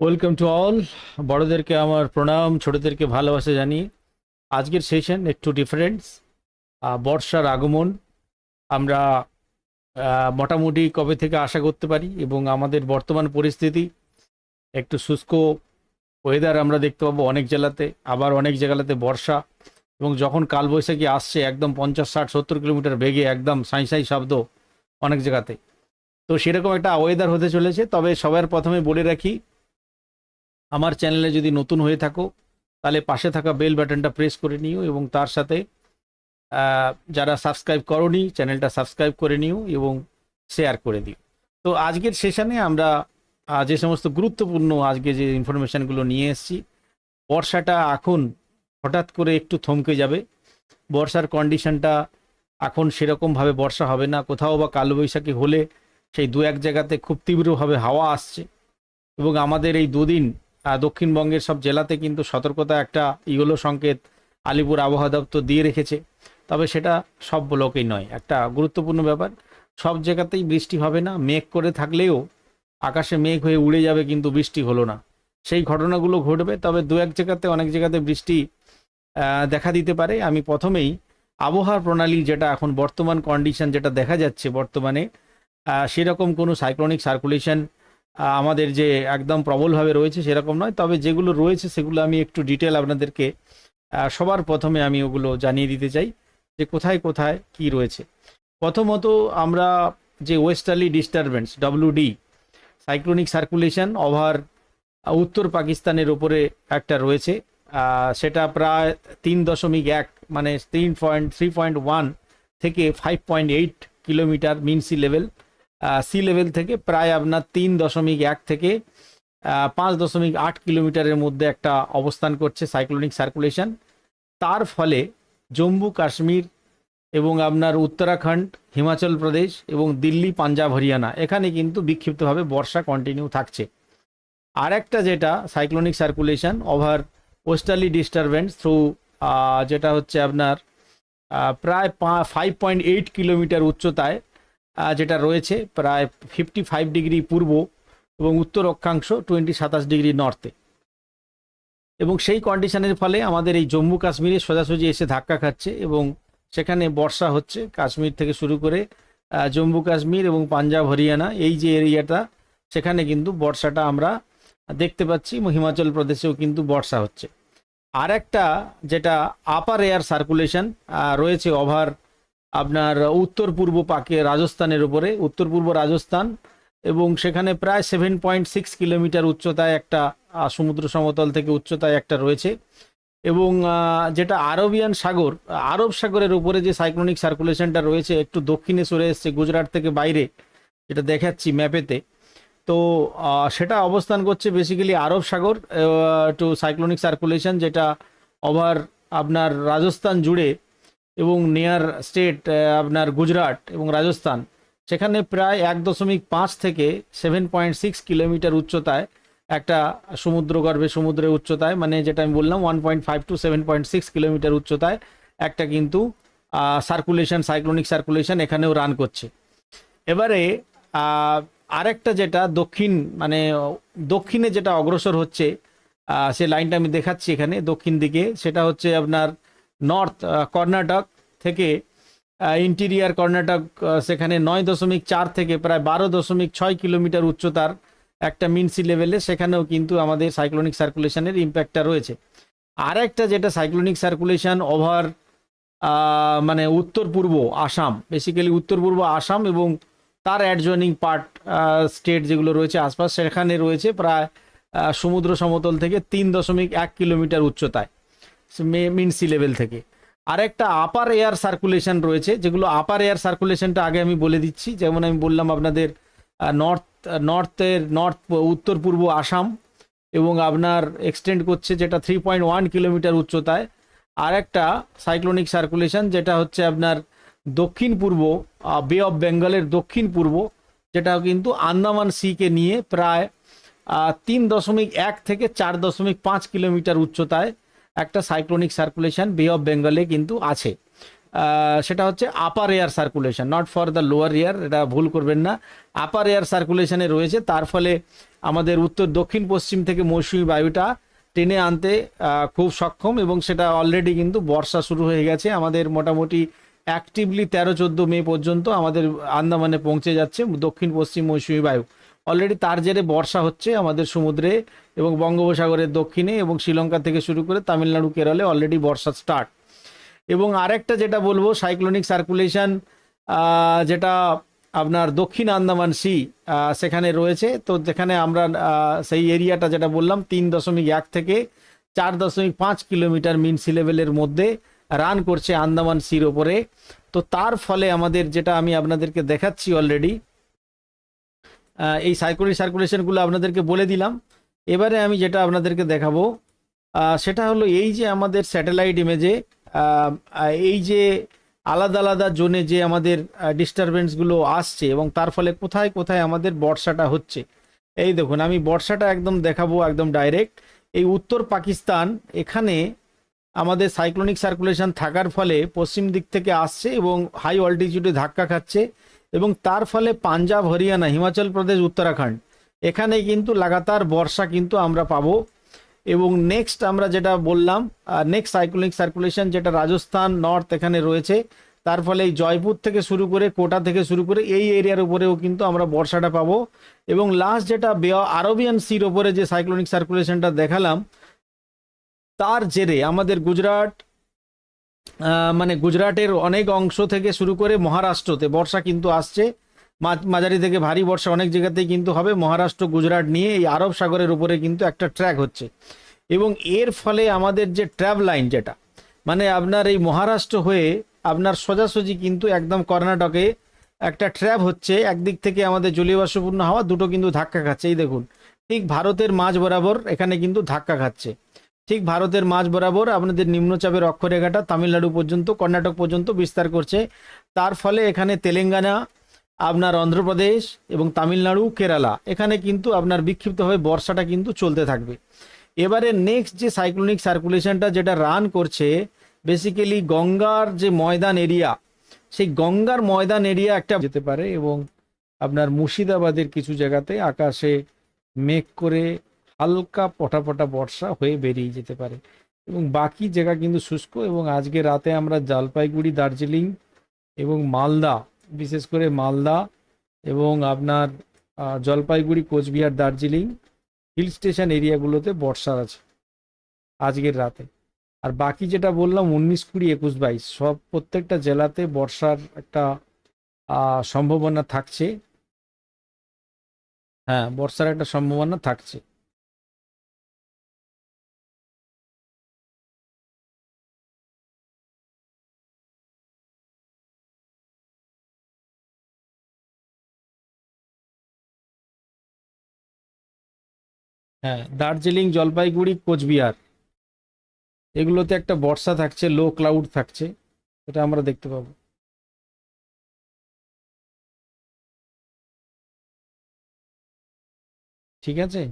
Welcome to all বড়দেরকে আমার প্রণাম, ছোটদেরকে ভালোবাসা জানিয়ে আজকের সেশন একটু ডিফারেন্স বর্ষার আগমন। আমরা মোটামুটি কবে থেকে আশা করতে পারি এবং আমাদের বর্তমান পরিস্থিতি, একটু শুষ্ক ওয়েদার আমরা দেখতে পাবো অনেক জেলাতে, আবার অনেক জায়গাতে বর্ষা এবং যখন কালবৈশাখী আসছে একদম পঞ্চাশ, ষাট, সত্তর কিলোমিটার বেগে একদম সাঁই সাঁই শব্দ অনেক জায়গাতে। তো সেরকম একটা ওয়েদার হতে চলেছে, তবে সবার প্রথমে বলে রাখি আমার চ্যানেলে যদি নতুন হয়ে থাকো, তাহলে পাশে থাকা বেল বাটনটা প্রেস করে নিও এবং তার সাথে যারা সাবস্ক্রাইব করনি, চ্যানেলটা সাবস্ক্রাইব করে নিও এবং শেয়ার করে দিও। তো আজকের সেশনে আমরা যে সমস্ত গুরুত্বপূর্ণ আজকে যে ইনফরমেশনগুলো নিয়ে এসেছি, বর্ষাটা এখন হঠাৎ করে একটু থমকে যাবে। বর্ষার কন্ডিশনটা এখন সেরকমভাবে বর্ষা হবে না। কোথাও বা কালবৈশাখী হলে সেই দু এক জায়গাতে খুব তীব্রভাবে হাওয়া আসছে এবং আমাদের এই দুদিন দক্ষিণবঙ্গের সব জেলাতে কিন্তু সতর্কতা একটা ইগোলো সংকেত আলিপুর আবহাওয়া দপ্তর দিয়ে রেখেছে। তবে সেটা সব ব্লকেই নয়, একটা গুরুত্বপূর্ণ ব্যাপার। সব জায়গাতেই বৃষ্টি হবে না, মেঘ করে থাকলেও আকাশে মেঘ হয়ে উড়ে যাবে কিন্তু বৃষ্টি হলো না। সেই ঘটনাগুলো ঘটবে, তবে দু এক জায়গাতে, অনেক জায়গাতে বৃষ্টি দেখা দিতে পারে। আমি প্রথমেই আবহাওয়া প্রণালী যেটা এখন বর্তমান কন্ডিশন যেটা দেখা যাচ্ছে বর্তমানে সেরকম কোনো সাইক্লোনিক সার্কুলেশন আমাদের যে একদম প্রবলভাবে রয়েছে সেরকম নয়। তবে যেগুলো রয়েছে সেগুলো আমি একটু ডিটেল আপনাদেরকে সবার প্রথমে আমি ওগুলো জানিয়ে দিতে চাই যে কোথায় কোথায় কি রয়েছে। প্রথমত আমরা যে westerly disturbance WD cyclonic circulation over উত্তর পাকিস্তানের ওপরে একটা রয়েছে। সেটা প্রায় তিন দশমিক এক মানে তিন পয়েন্ট থ্রি পয়েন্ট ওয়ান থেকে five point eight kilometre mean sea level sea level থেকে প্রায় আপনার তিন দশমিক এক থেকে পাঁচ দশমিক আট কিলোমিটারের মধ্যে একটা অবস্থান করছে সাইক্লোনিক সার্কুলেশন তার ফলে জম্মু, কাশ্মীর এবং আপনার উত্তরাখণ্ড, হিমাচল প্রদেশ এবং দিল্লি, পাঞ্জাব, হরিয়ানা এখানে কিন্তু বিক্ষিপ্তভাবে বর্ষা কন্টিনিউ থাকছে। আর একটা যেটা cyclonic circulation over westerly disturbance through যেটা হচ্ছে আপনার প্রায় ফাইভ পয়েন্ট এইট কিলোমিটার উচ্চতায় যেটা রয়েছে প্রায় ফিফটি ফাইভ ডিগ্রি পূর্ব এবং উত্তর অক্ষাংশ টোয়েন্টি সাতাশ ডিগ্রি নর্থে এবং সেই কন্ডিশনের ফলে আমাদের এই জম্মু কাশ্মীরে সোজাসুজি এসে ধাক্কা খাচ্ছে এবং সেখানে বর্ষা হচ্ছে। কাশ্মীর থেকে শুরু করে জম্মু কাশ্মীর এবং পাঞ্জাব, হরিয়ানা এই যে এরিয়াটা সেখানে কিন্তু বর্ষাটা আমরা দেখতে পাচ্ছি। হিমাচল প্রদেশেও কিন্তু বর্ষা হচ্ছে। আর একটা যেটা আপার এয়ার সার্কুলেশন রয়েছে ওভার আপনার উত্তর পূর্ব পাকে রাজস্থানের উপরে, উত্তর পূর্ব রাজস্থান, এবং সেখানে প্রায় সেভেন পয়েন্ট সিক্স কিলোমিটার উচ্চতায় একটা সমুদ্র সমতল থেকে উচ্চতায় একটা রয়েছে। এবং যেটা আরবিয়ান সাগর, আরব সাগরের উপরে যে সাইক্লোনিক সার্কুলেশনটা রয়েছে, একটু দক্ষিণে সরে এসছে, গুজরাট থেকে বাইরে, যেটা দেখাচ্ছি ম্যাপেতে তো সেটা অবস্থান করছে বেসিক্যালি আরব সাগর টু সাইক্লোনিক সার্কুলেশন যেটা ওভার আপনার রাজস্থান জুড়ে এবং নিয়ার স্টেট আপনার গুজরাট এবং রাজস্থান, সেখানে প্রায় এক দশমিক পাঁচ থেকে সেভেন পয়েন্ট সিক্স কিলোমিটার উচ্চতায় একটা সমুদ্রগর্ভে সমুদ্রের উচ্চতায় মানে যেটা আমি বললাম one point five to seven point six kilometre উচ্চতায় একটা কিন্তু সার্কুলেশন সাইক্লোনিক সার্কুলেশন এখানেও রান করছে। এবারে আরেকটা যেটা দক্ষিণ মানে দক্ষিণে যেটা অগ্রসর হচ্ছে সে লাইনটা আমি দেখাচ্ছি এখানে, দক্ষিণ দিকে, সেটা হচ্ছে আপনার নর্থ কর্ণাটক থেকে ইন্টিরিয়ার কর্ণাটক সেখানে নয় দশমিক চার থেকে প্রায় বারো দশমিক ছয় কিলোমিটার উচ্চতার একটা মিনসি লেভেলে সেখানেও কিন্তু আমাদের সাইক্লোনিক সার্কুলেশনের ইম্প্যাক্টটা রয়েছে। আর একটা যেটা সাইক্লোনিক সার্কুলেশন ওভার মানে উত্তর পূর্ব আসাম বেসিক্যালি উত্তর পূর্ব আসাম এবং তার অ্যাডজয়নিং পার্ট স্টেট যেগুলো রয়েছে আশপাশ, সেখানে রয়েছে প্রায় সমুদ্র সমতল থেকে তিন দশমিক এক কিলোমিটার উচ্চতায়। মিন সি লেভেল থেকে। আরেকটা আপার এয়ার সার্কুলেশন রয়েছে, যেগুলো আপার এয়ার সার্কুলেশনটা আগে আমি বলে দিচ্ছি। যেমন আমি বললাম আপনাদের নর্থ নর্থের নর্থ উত্তর, পূর্ব আসাম, এবং আপনার এক্সটেন্ড করছে যেটা থ্রি পয়েন্ট ওয়ান কিলোমিটার উচ্চতায়। আর একটা সাইক্লোনিক সার্কুলেশন যেটা হচ্ছে আপনার দক্ষিণ পূর্ব বে অফ বেঙ্গলের দক্ষিণ পূর্ব, যেটা কিন্তু আন্দামান সিকে নিয়ে প্রায় তিন দশমিক এক থেকে চার দশমিক পাঁচ কিলোমিটার উচ্চতায় একটা সাইক্লোনিক সার্কুলেশন বে অফ বেঙ্গলে কিন্তু আছে। সেটা হচ্ছে upper air circulation not for the lower air এটা ভুল করবেন না। আপার এয়ার সার্কুলেশনে রয়েছে, তার ফলে আমাদের উত্তর, দক্ষিণ, পশ্চিম থেকে মৌসুমি বায়ুটা টেনে আনতে খুব সক্ষম এবং সেটা অলরেডি কিন্তু বর্ষা শুরু হয়ে গেছে। আমাদের মোটামুটি অ্যাক্টিভলি তেরো, চোদ্দ মে পর্যন্ত আমাদের আন্দামানে পৌঁছে যাচ্ছে দক্ষিণ পশ্চিম মৌসুমি বায়ু। অলরেডি তার জেরে বর্ষা হচ্ছে আমাদের সমুদ্রে এবং বঙ্গোপসাগরের দক্ষিণে এবং শ্রীলঙ্কা থেকে শুরু করে তামিলনাড়ু, কেরলে অলরেডি বর্ষা স্টার্ট এবং আরেকটা যেটা বলব সাইক্লোনিক সার্কুলেশন যেটা আপনার দক্ষিণ আন্দামান সি সেখানে রয়েছে। তো যেখানে আমরা সেই এরিয়াটা যেটা বললাম, তিন দশমিক এক থেকে চার দশমিক পাঁচ কিলোমিটার মিন সি লেভেলের মধ্যে রান করছে আন্দামান সির ওপরে। তো তার ফলে আমাদের যেটা আমি আপনাদেরকে দেখাচ্ছি অলরেডি এই সাইক্লোনিক সার্কুলেশনগুলো আপনাদেরকে বলে দিলাম। এবারে আমি যেটা আপনাদেরকে দেখাবো সেটা হলো এই যে আমাদের স্যাটেলাইট ইমেজে এই যে আলাদা আলাদা জোনে যে আমাদের ডিস্টারবেন্সগুলো আসছে এবং তার ফলে কোথায় কোথায় আমাদের বর্ষাটা হচ্ছে। এই দেখুন, আমি বর্ষাটা একদম দেখাবো একদম ডাইরেক্ট এই উত্তর পাকিস্তান, এখানে আমাদের সাইক্লোনিক সার্কুলেশন থাকার ফলে পশ্চিম দিক থেকে আসছে এবং হাই অল্টিটিউডে ধাক্কা খাচ্ছে। এবং তার ফলে পাঞ্জাব, হরিয়ানা, হিমাচল প্রদেশ, উত্তরাখণ্ড, এখানে কিন্তু লাগাতার বর্ষা কিন্তু আমরা পাবো। এবং নেক্সট আমরা যেটা বললাম নেক্সট সাইক্লোনিক সার্কুলেশন যেটা রাজস্থান নর্থ এখানে রয়েছে, তার ফলে এই জয়পুর থেকে শুরু করে কোটা থেকে শুরু করে এই এরিয়ার উপরেও কিন্তু আমরা বর্ষাটা পাবো। এবং লাস্ট যেটা বে আরবিয়ান সির ওপরে যে সাইক্লোনিক সার্কুলেশনটা দেখালাম, তার জেরে আমাদের গুজরাট মানে গুজরাটের অনেক অংশ থেকে শুরু করে মহারাষ্ট্রতে বর্ষা কিন্তু আসছে। মাঝারি থেকে ভারী বর্ষা অনেক জায়গাতেই কিন্তু হবে। মহারাষ্ট্র, গুজরাট নিয়ে এই আরব সাগরের উপরে কিন্তু একটা ট্র্যাক হচ্ছে। এবং এর ফলে আমাদের যে ট্র্যাভ লাইন যেটা মানে আপনার এই মহারাষ্ট্র হয়ে আপনার সোজাসুজি কিন্তু একদম কর্ণাটকে একটা ট্র্যাপ হচ্ছে। একদিক থেকে আমাদের জলীয়বাষ্পপূর্ণ হাওয়া, দুটো কিন্তু ধাক্কা খাচ্ছে। এই দেখুন, ঠিক ভারতের মাঝ বরাবর এখানে কিন্তু ধাক্কা খাচ্ছে। ঠিক ভারতের মাঝ বরাবর আপনাদের নিম্নচাপের অক্ষরেখাটা তামিলনাড়ু পর্যন্ত, কর্ণাটক পর্যন্ত বিস্তার করছে। তার ফলে এখানে তেলেঙ্গানা, আপনার অন্ধ্রপ্রদেশ এবং তামিলনাড়ু, কেরালা, এখানে কিন্তু আপনার বিক্ষিপ্তভাবে বর্ষাটা কিন্তু চলতে থাকবে। এবারে নেক্সট যে সাইক্লোনিক সার্কুলেশনটা যেটা রান করছে বেসিক্যালি গঙ্গার যে ময়দান এরিয়া সেই গঙ্গার ময়দান এরিয়া একটা যেতে পারে এবং আপনার মুর্শিদাবাদের কিছু জায়গাতে আকাশে মেঘ করে হালকা পটা পটা বর্ষা হয়ে বেরিয়ে যেতে পারে। এবং বাকি জায়গা কিন্তু শুষ্ক এবং আজকে রাতে আমরা জলপাইগুড়ি, দার্জিলিং এবং মালদা, বিশেষ করে মালদা এবং আপনার জলপাইগুড়ি, কোচবিহার, দার্জিলিং হিল স্টেশন এরিয়াগুলোতে বর্ষা আছে আজকের রাতে। আর বাকি যেটা বললাম উনিশ কুড়ি একুশ বাইশ, সব প্রত্যেকটা জেলাতে বর্ষার একটা সম্ভাবনা থাকছে। হ্যাঁ বর্ষার একটা সম্ভাবনা থাকছে। হ্যাঁ দার্জিলিং, জলপাইগুড়ি, কোচবিহার। এগুলোতে একটা বর্ষা থাকছে লো ক্লাউড থাকছে, এটা আমরা দেখতে পাবো। ঠিক আছে?